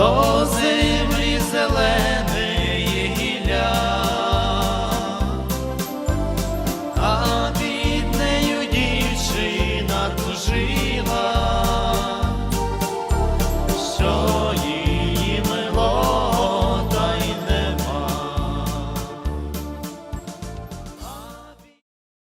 до землі зеленої гілля, а від нею дівчина тужить.